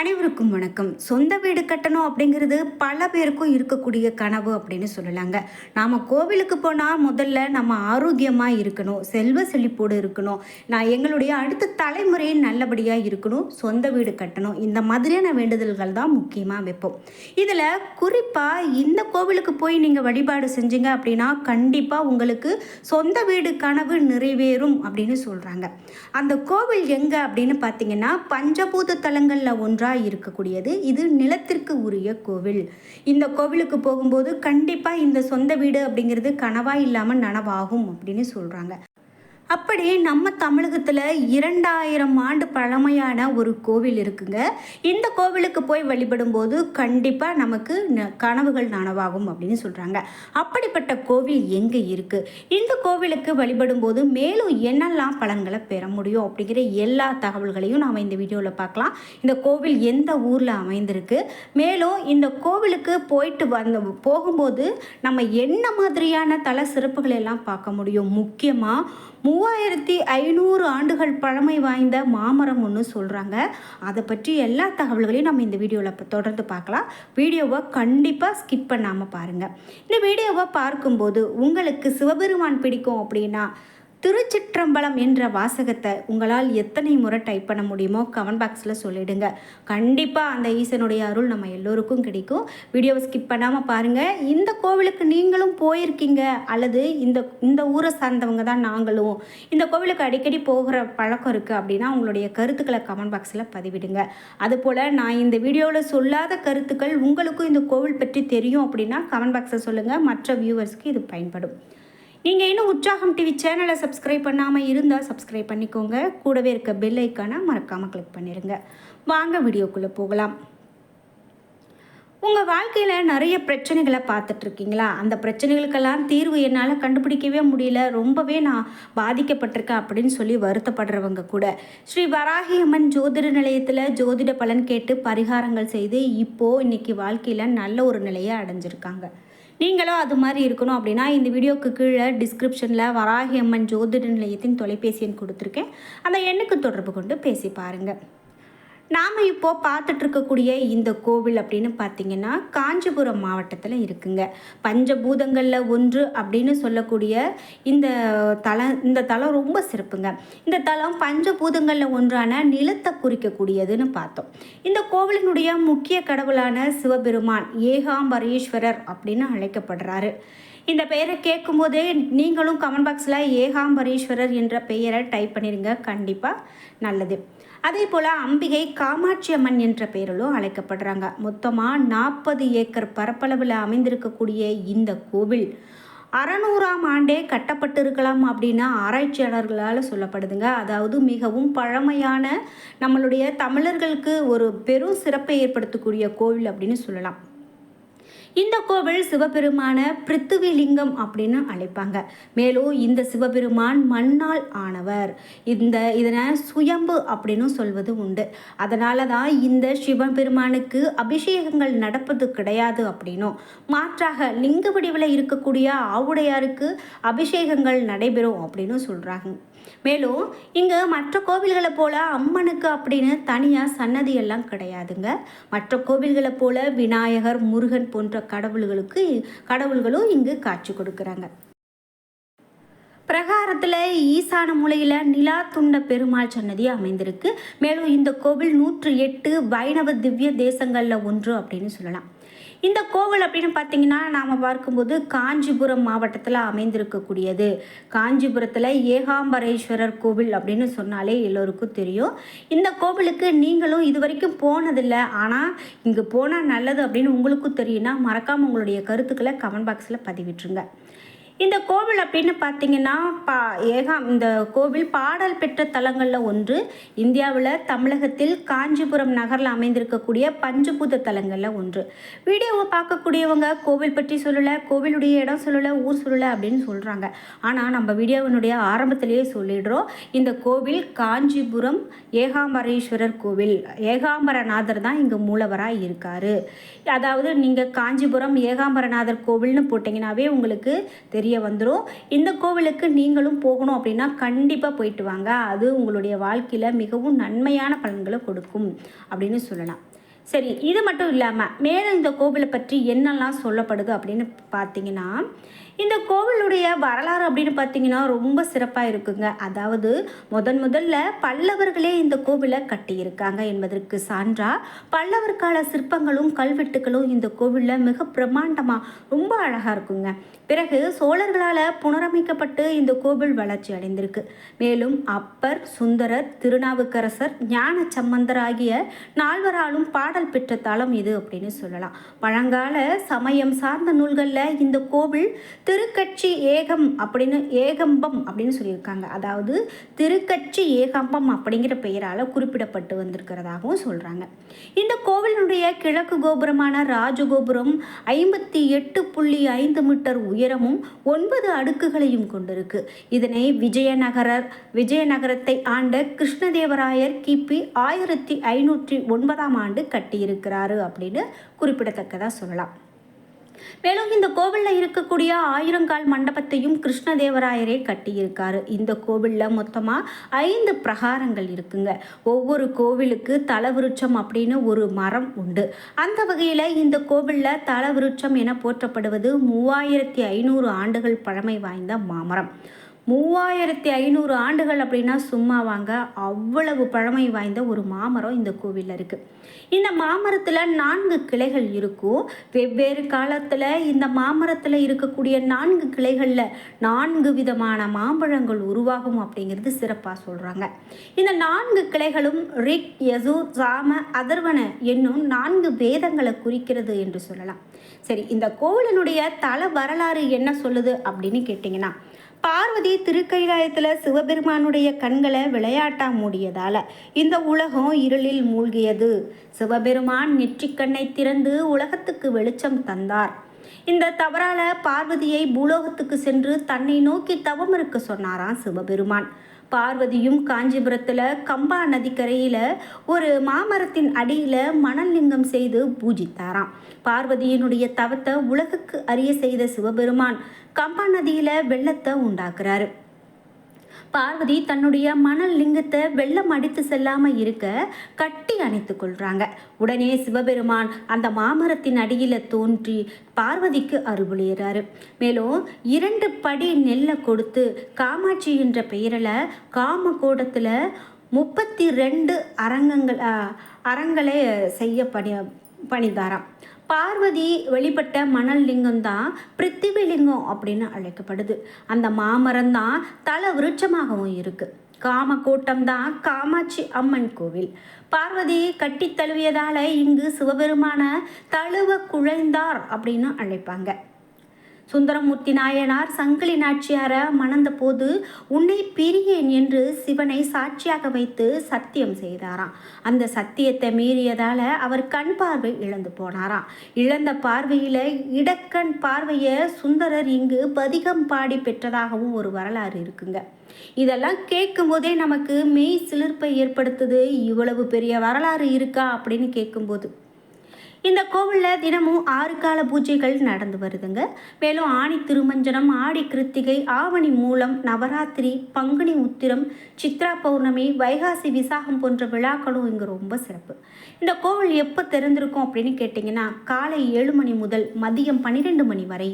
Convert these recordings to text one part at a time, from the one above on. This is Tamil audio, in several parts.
அனைவருக்கும் வணக்கம். சொந்த வீடு கட்டணும் அப்படிங்கிறது பல பேருக்கும் இருக்கக்கூடிய கனவு அப்படின்னு சொல்லலாங்க. நாம் கோவிலுக்கு போனால் முதல்ல நம்ம ஆரோக்கியமாக இருக்கணும் செல்வ செழிப்போடு இருக்கணும். நான் எங்களுடைய அடுத்த தலைமுறை நல்லபடியாக இருக்கணும் சொந்த வீடு கட்டணும். இந்த மாதிரியான வேண்டுதல்கள் தான் முக்கியமாக வைப்போம். இதில் குறிப்பாக இந்த கோவிலுக்கு போய் நீங்கள் வழிபாடு செஞ்சீங்க அப்படின்னா கண்டிப்பாக உங்களுக்கு சொந்த வீடு கனவு நிறைவேறும் அப்படின்னு சொல்கிறாங்க அந்த கோவில் எங்கே அப்படின்னு பார்த்தீங்கன்னா பஞ்சபூத தலங்களில் ஒன்று ஒன்றாக இருக்கக்கூடியது. இது நிலத்திற்கு உரிய கோவில். இந்த கோவிலுக்கு போகும்போது கண்டிப்பாக இந்த சொந்த வீடு அப்படிங்கிறது கனவா இல்லாமல் நனவாகும் அப்படின்னு சொல்கிறாங்க அப்படி நம்ம தமிழகத்தில் இரண்டாயிரம் ஆண்டு பழமையான ஒரு கோவில் இருக்குங்க. இந்த கோவிலுக்கு போய் வழிபடும்போது கண்டிப்பாக நமக்கு ந- கனவுகள் நனவாகும் அப்படின்னு சொல்கிறாங்க அப்படிப்பட்ட கோவில் எங்கே இருக்குது இந்த கோவிலுக்கு வழிபடும்போது மேலும் என்னெல்லாம் பலன்களை பெற முடியும் அப்படிங்கிற எல்லா தகவல்களையும் நாம் இந்த வீடியோவில் பார்க்கலாம். இந்த கோவில் எந்த ஊரில் அமைந்திருக்கு? மேலும் இந்த கோவிலுக்கு போயிட்டு வந்த போகும்போது நம்ம என்ன மாதிரியான தல சிறப்புகளை எல்லாம் பார்க்க முடியும்? முக்கியமாக மூவாயிரத்தி ஐநூறு ஆண்டுகள் பழமை வாய்ந்த மாமரம் ஒன்று சொல்கிறாங்க அதை பற்றி எல்லா தகவல்களையும் நம்ம இந்த வீடியோவில் தொடர்ந்து பார்க்கலாம். வீடியோவை கண்டிப்பாக ஸ்கிப் பண்ணாமல் பாருங்கள் இந்த வீடியோவை பார்க்கும்போது உங்களுக்கு சிவபெருமான் பிடிக்கும் அப்படின்னா திருச்சிற்றம்பலம் என்ற வாசகத்தை உங்களால் எத்தனை முறை டைப் பண்ண முடியுமோ கமெண்ட் பாக்ஸில் சொல்லிடுங்க. கண்டிப்பாக அந்த ஈசனுடைய அருள் நம்ம எல்லோருக்கும் கிடைக்கும். வீடியோவை ஸ்கிப் பண்ணாமல் பாருங்கள் இந்த கோவிலுக்கு நீங்களும் போயிருக்கீங்க. அல்லது இந்த இந்த ஊரை சார்ந்தவங்க தான் நாங்களும். இந்த கோவிலுக்கு அடிக்கடி போகிற பழக்கம் இருக்குது அப்படின்னா உங்களுடைய கருத்துக்களை கமெண்ட் பாக்ஸில் பதிவிடுங்க. அதுபோல் நான் இந்த வீடியோவில் சொல்லாத கருத்துக்கள் உங்களுக்கும் இந்த கோவில் பற்றி தெரியும் அப்படின்னா கமெண்ட் பாக்ஸில் சொல்லுங்கள் மற்ற வியூவர்ஸ்க்கு இது பயன்படும். நீங்கள் இன்னும் உற்சாகம் டிவி சேனலை சப்ஸ்கிரைப் பண்ணாமல் இருந்தால் சப்ஸ்கிரைப் பண்ணிக்கோங்க. கூடவே இருக்க பெல் ஐக்கானை மறக்காமல் கிளிக் பண்ணிடுங்க வாங்க வீடியோக்குள்ளே போகலாம். உங்கள் வாழ்க்கையில் நிறைய பிரச்சனைகளை பார்த்துட்ருக்கீங்களா அந்த பிரச்சனைகளுக்கெல்லாம் தீர்வு என்னால் கண்டுபிடிக்கவே முடியல. ரொம்பவே நான் பாதிக்கப்பட்டிருக்கேன் அப்படின்னு சொல்லி வருத்தப்படுறவங்க கூட. ஸ்ரீ வராகி அம்மன் ஜோதிட நிலையத்தில் ஜோதிட பலன் கேட்டு பரிகாரங்கள் செய்து இப்போது இன்றைக்கி வாழ்க்கையில் நல்ல ஒரு நிலையை அடைஞ்சிருக்காங்க. நீங்களும் அது மாதிரி இருக்கணும் அப்படின்னா இந்த வீடியோக்கு கீழே டிஸ்கிரிப்ஷனில் வராகி அம்மன் ஜோதிட நிலையத்தின் தொலைபேசி எண் கொடுத்துருக்கேன். அந்த எண்ணுக்கு தொடர்பு கொண்டு பேசி பாருங்கள் நாம் இப்போது பார்த்துட்டு இருக்கக்கூடிய இந்த கோவில் அப்படின்னு பார்த்தீங்கன்னா காஞ்சிபுரம் மாவட்டத்தில் இருக்குங்க. பஞ்சபூதங்களில் ஒன்று அப்படின்னு சொல்லக்கூடிய இந்த தலம் இந்த தலம் ரொம்ப சிறப்புங்க. இந்த தலம் பஞ்சபூதங்களில் ஒன்றான நிலத்தை குறிக்கக்கூடியதுன்னு பார்த்தோம். இந்த கோவிலினுடைய முக்கிய கடவுளான சிவபெருமான் ஏகாம்பரீஸ்வரர் அப்படின்னு அழைக்கப்படுறாரு. இந்த பெயரை கேட்கும்போதே நீங்களும் கமெண்ட் பாக்ஸில் ஏகாம்பரீஸ்வரர் என்ற பெயரை டைப் பண்ணிடுங்க கண்டிப்பாக நல்லது. அதே போல் அம்பிகை காமாட்சி அம்மன் என்ற பெயரிலும் அழைக்கப்படுறாங்க. மொத்தமாக நாற்பது ஏக்கர் பரப்பளவில் அமைந்திருக்கக்கூடிய இந்த கோவில் அறநூறாம் ஆண்டே கட்டப்பட்டிருக்கலாம் அப்படின்னு ஆராய்ச்சியாளர்களால் சொல்லப்படுதுங்க. அதாவது மிகவும் பழமையான நம்மளுடைய தமிழர்களுக்கு ஒரு பெரும் சிறப்பை ஏற்படுத்தக்கூடிய கோவில் அப்படின்னு சொல்லலாம். இந்த கோவில் சிவபெருமான பிருத்துவிலிங்கம் அப்படின்னு அழைப்பாங்க. மேலும் இந்த சிவபெருமான் மண்ணால் ஆனவர். இந்த இதனை சுயம்பு அப்படின்னு சொல்வது உண்டு. அதனால தான் இந்த சிவபெருமானுக்கு அபிஷேகங்கள் நடப்பது கிடையாது அப்படின்னும். மாற்றாக லிங்க வடிவில் இருக்கக்கூடிய ஆவுடையாருக்கு அபிஷேகங்கள் நடைபெறும் அப்படின்னு சொல்கிறாங்க மேலும் இங்கே மற்ற கோவில்களை போல அம்மனுக்கு அப்படின்னு தனியாக சன்னதி எல்லாம் கிடையாதுங்க. மற்ற கோவில்களை போல விநாயகர் முருகன் போன்ற கடவுள்களுக்கு கடவுள்களும் இங்கு காட்சி கொடுக்குறாங்க. பிரகாரத்தில் ஈசான மூலையில் நிலா துண்ட பெருமாள் சன்னதி அமைந்திருக்கு. மேலும் இந்த கோவில் நூற்று எட்டு வைணவ திவ்ய தேசங்களில் ஒன்று அப்படின்னு சொல்லலாம். இந்த கோவில் அப்படின்னு பார்த்தீங்கன்னா நாம் பார்க்கும்போது காஞ்சிபுரம் மாவட்டத்தில் அமைந்திருக்கக்கூடியது. காஞ்சிபுரத்தில் ஏகாம்பரேஸ்வரர் கோவில் அப்படின்னு சொன்னாலே எல்லோருக்கும் தெரியும். இந்த கோவிலுக்கு நீங்களும் இது வரைக்கும் போனதில்லை. ஆனால் இங்கே போனால் நல்லது அப்படின்னு உங்களுக்கும் தெரியும்னா மறக்காமல் உங்களுடைய கருத்துக்களை கமெண்ட் பாக்ஸில் பதிவிட்டுருங்க. இந்த கோவில் அப்படின்னு பார்த்தீங்கன்னா பா ஏகாம் இந்த கோவில் பாடல் பெற்ற தலங்களில் ஒன்று. இந்தியாவில் தமிழகத்தில் காஞ்சிபுரம் நகரில் அமைந்திருக்கக்கூடிய பஞ்சபூத தலங்களில் ஒன்று. வீடியோவை பார்க்கக்கூடியவங்க கோவில் பற்றி சொல்லலை கோவிலுடைய இடம் சொல்லலை ஊர் சொல்லலை அப்படின்னு சொல்கிறாங்க ஆனால் நம்ம வீடியோவினுடைய ஆரம்பத்திலேயே சொல்லிடுறோம். இந்த கோவில் காஞ்சிபுரம் ஏகாம்பரேஸ்வரர் கோவில். ஏகாம்பரநாதர் தான் இங்கே மூலவராக இருக்கார். அதாவது நீங்கள் காஞ்சிபுரம் ஏகாம்பரநாதர் கோவில்னு போட்டிங்கனாவே உங்களுக்கு தெரியும். தெரிய வந்துடும் இந்த கோவிலுக்கு நீங்களும் போகணும் அப்படின்னா கண்டிப்பாக போயிட்டு வாங்க. அது உங்களுடைய வாழ்க்கையில் மிகவும் நன்மையான பலன்களை கொடுக்கும் அப்படின்னு சொல்லலாம். சரி இது மட்டும் இல்லாமல் மேலும் இந்த கோவிலை பற்றி என்னெல்லாம் சொல்லப்படுது அப்படின்னு பார்த்தீங்கன்னா இந்த கோவிலுடைய வரலாறு அப்படின்னு பார்த்தீங்கன்னா ரொம்ப சிறப்பாக இருக்குங்க. அதாவது முதன் முதல்ல பல்லவர்களே இந்த கோவிலை கட்டியிருக்காங்க என்பதற்கு சான்றா பல்லவர் கால சிற்பங்களும் கல்வெட்டுகளும் இந்த கோவிலில் மிக பிரம்மாண்டமாக ரொம்ப அழகாக இருக்குங்க. பிறகு சோழர்களால் புனரமைக்கப்பட்டு இந்த கோவில் வளர்ச்சி அடைந்திருக்கு. மேலும் அப்பர் சுந்தரர் திருநாவுக்கரசர் ஞான சம்பந்தர் ஆகிய நால்வராலும் பாடல் பெற்ற தளம் இது அப்படின்னு சொல்லலாம். பழங்கால சமயம் சார்ந்த நூல்களில் இந்த கோவில் திருக்கட்சி ஏகம் அப்படின்னு ஏகம்பம் அப்படின்னு சொல்லியிருக்காங்க. அதாவது திருக்கட்சி ஏகம்பம் அப்படிங்கிற பெயரால் குறிப்பிடப்பட்டு வந்திருக்கிறதாகவும் சொல்கிறாங்க இந்த கோவிலினுடைய கிழக்கு கோபுரமான ராஜகோபுரம் ஐம்பத்தி எட்டு புள்ளி ஐந்து மீட்டர் உயரமும் ஒன்பது அடுக்குகளையும் கொண்டிருக்கு. இதனை விஜயநகரர் விஜயநகரத்தை ஆண்ட கிருஷ்ணதேவராயர் கிபி ஆயிரத்தி ஐநூற்றி ஒன்பதாம் ஆண்டு கட்டியிருக்கிறாரு அப்படின்னு குறிப்பிடத்தக்கதாக சொல்லலாம். மேலும் இந்த கோவிலில் இருக்கக்கூடிய ஆயிரங்கால் மண்டபத்தையும் கிருஷ்ணதேவராயரே கட்டியிருக்காரு. இந்த கோவிலில் மொத்தமாக ஐந்து பிரகாரங்கள் இருக்குங்க. ஒவ்வொரு கோவிலுக்கு தலவிருட்சம் அப்படின்னு ஒரு மரம் உண்டு. அந்த வகையில் இந்த கோவிலில் தலவிருட்சம் என போற்றப்படுவது மூவாயிரத்தி ஐநூறு ஆண்டுகள் பழமை வாய்ந்த மாமரம். மூவாயிரத்தி ஐநூறு ஆண்டுகள் அப்படின்னா சும்மா வாங்க அவ்வளவு பழமை வாய்ந்த ஒரு மாமரம் இந்த கோவிலில் இருக்குது இந்த மாமரத்தில் நான்கு கிளைகள் இருக்கும். வெவ்வேறு காலத்தில் இந்த மாமரத்தில் இருக்கக்கூடிய நான்கு கிளைகளில் நான்கு விதமான மாம்பழங்கள் உருவாகும் அப்படிங்கிறது சிறப்பாக சொல்கிறாங்க இந்த நான்கு கிளைகளும் ரிக் யசு சாம அதர்வன என்னும் நான்கு வேதங்களை குறிக்கிறது என்று சொல்லலாம். சரி இந்த கோவிலினுடைய தல வரலாறு என்ன சொல்லுது அப்படின்னு கேட்டிங்கன்னா பார்வதி திருக்கைலாயத்தில் சிவபெருமானுடைய கண்களை விளையாட்டா மூடியதால இந்த உலகம் இருளில் மூழ்கியது. சிவபெருமான் நெற்றிக்கண்ணை திறந்து உலகத்துக்கு வெளிச்சம் தந்தார். இந்த தவறால பார்வதியை பூலோகத்துக்கு சென்று தன்னை நோக்கி தவம் இருக்க சொன்னாராம் சிவபெருமான். பார்வதியும் காஞ்சிபுரத்தில் கம்பா நதிக்கரையில் ஒரு மாமரத்தின் அடியில் மணல் லிங்கம் செய்து பூஜித்தாராம். பார்வதியினுடைய தவத்தை உலகுக்கு அறிய செய்த சிவபெருமான் கம்பா நதியில் வெள்ளத்தை உண்டாக்குறாரு. பார்வதி தன்னுடைய மணல் லிங்கத்தை வெள்ளம் அடித்து செல்லாமல் இருக்க கட்டி அணைத்து கொள்கிறாங்க உடனே சிவபெருமான் அந்த மாமரத்தின் அடியில் தோன்றி பார்வதிக்கு அருள்புரியிறாரு. மேலும் இரண்டு படி நெல்லை கொடுத்து காமாட்சி என்ற பெயரில் காமகோடத்தில் முப்பத்தி ரெண்டு அரங்கங்கள் அரங்களை செய்ய பணி பணிதாராம். பார்வதி வெளிப்பட்ட மணல் லிங்கம் தான் பிருத்திவிலிங்கம் அப்படின்னு அழைக்கப்படுது. அந்த மாமரம் தான் தல விருட்சமாகவும் இருக்கு. காமக்கூட்டம் தான் காமாட்சி அம்மன் கோவில். பார்வதி கட்டி தழுவியதால இங்கு சிவபெருமான தழுவ குழைந்தார் அப்படின்னு அழைப்பாங்க. சுந்தரமூர்த்தி நாயனார் சங்கிலி நாச்சியார மணந்த போது உன்னை பிரியேன் என்று சிவனை சாட்சியாக வைத்து சத்தியம் செய்தாராம். அந்த சத்தியத்தை மீறியதால அவர் கண் பார்வை இழந்து போனாராம். இழந்த பார்வையில இடக்கண் பார்வையை சுந்தரர் இங்கு பதிகம் பாடி பெற்றதாகவும் ஒரு வரலாறு இருக்குங்க. இதெல்லாம் கேட்கும் போதே நமக்கு மெய் சிலிர்ப்பை ஏற்படுத்துது. இவ்வளவு பெரிய வரலாறு இருக்கா அப்படின்னு கேட்கும்போது. இந்த கோவிலில் தினமும் ஆறு கால பூஜைகள் நடந்து வருதுங்க. மேலும் ஆணி திருமஞ்சனம் ஆடி கிருத்திகை ஆவணி மூலம் நவராத்திரி பங்குனி உத்திரம் சித்ரா பௌர்ணமி வைகாசி விசாகம் போன்ற விழாக்களும் இங்கே ரொம்ப சிறப்பு. இந்த கோவில் எப்போ திறந்திருக்கும் அப்படின்னு கேட்டிங்கன்னா காலை ஏழு மணி முதல் மதியம் பன்னிரெண்டு மணி வரை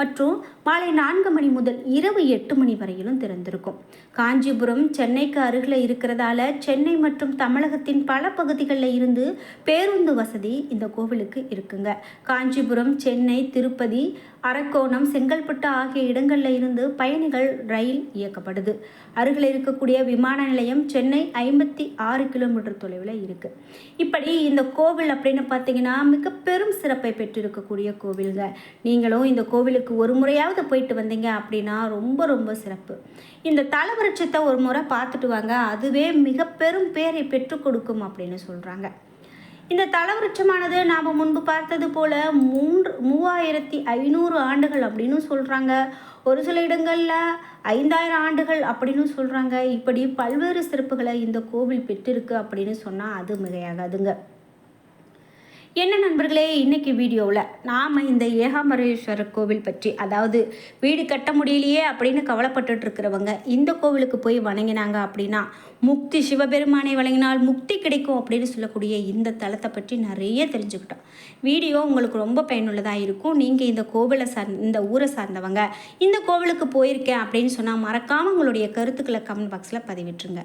மற்றும் மாலை நான்கு மணி முதல் இரவு எட்டு மணி வரையிலும் திறந்திருக்கும். காஞ்சிபுரம் சென்னைக்கு அருகில் இருக்கிறதால சென்னை மற்றும் தமிழகத்தின் பல பகுதிகளில் இருந்து பேருந்து வசதி இந்த கோவில் கோவிலுக்கு இருக்குங்க. காஞ்சிபுரம் சென்னை திருப்பதி அரக்கோணம் செங்கல்பட்டு ஆகிய இடங்களில் இருந்து பயணிகள் ரயில் இயக்கப்படுது. அருகில் இருக்கக்கூடிய விமான நிலையம் சென்னை ஐம்பத்தி ஆறு கிலோமீட்டர் தொலைவில் இருக்குது இப்படி இந்த கோவில் அப்படின்னு பார்த்தீங்கன்னா மிக பெரும் சிறப்பை பெற்றிருக்கக்கூடிய கோவிலுங்க. நீங்களும் இந்த கோவிலுக்கு ஒரு முறையாவது போயிட்டு வந்தீங்க அப்படின்னா ரொம்ப ரொம்ப சிறப்பு. இந்த தலவருட்சத்தை ஒரு முறை பார்த்துட்டு வாங்க. அதுவே மிக பெரும் பேரை பெற்றுக் கொடுக்கும் அப்படின்னு சொல்கிறாங்க இந்த தலவிருட்சமானது நாம் முன்பு பார்த்தது போல மூன்று மூவாயிரத்தி ஐநூறு ஆண்டுகள் அப்படின்னு சொல்கிறாங்க ஒரு சில இடங்களில் ஐந்தாயிரம் ஆண்டுகள் அப்படின்னு சொல்கிறாங்க இப்படி பல்வேறு சிறப்புகளை இந்த கோவில் பெற்றிருக்கு அப்படின்னு சொன்னால் அது மிகையாகாதுங்க. என்ன நண்பர்களே இன்னைக்கு வீடியோவில் நாம் இந்த ஏகாம்பரேஸ்வரர் கோவில் பற்றி அதாவது வீடு கட்ட முடியலையே அப்படின்னு கவலைப்பட்டுட்டு இருக்கிறவங்க இந்த கோவிலுக்கு போய் வணங்கினாங்க அப்படின்னா முக்தி சிவபெருமானை வழங்கினால் முக்தி கிடைக்கும் அப்படின்னு சொல்லக்கூடிய இந்த தலத்தை பற்றி நிறைய தெரிஞ்சுக்கிட்டோம். வீடியோ உங்களுக்கு ரொம்ப பயனுள்ளதாக இருக்கும். நீங்கள் இந்த கோவிலை சார் இந்த ஊரை சார்ந்தவங்க இந்த கோவிலுக்கு போயிருக்கேன் அப்படின்னு சொன்னால் மறக்காமல் உங்களுடைய கருத்துக்களை கமெண்ட் பாக்ஸில் பதிவிட்டுருங்க.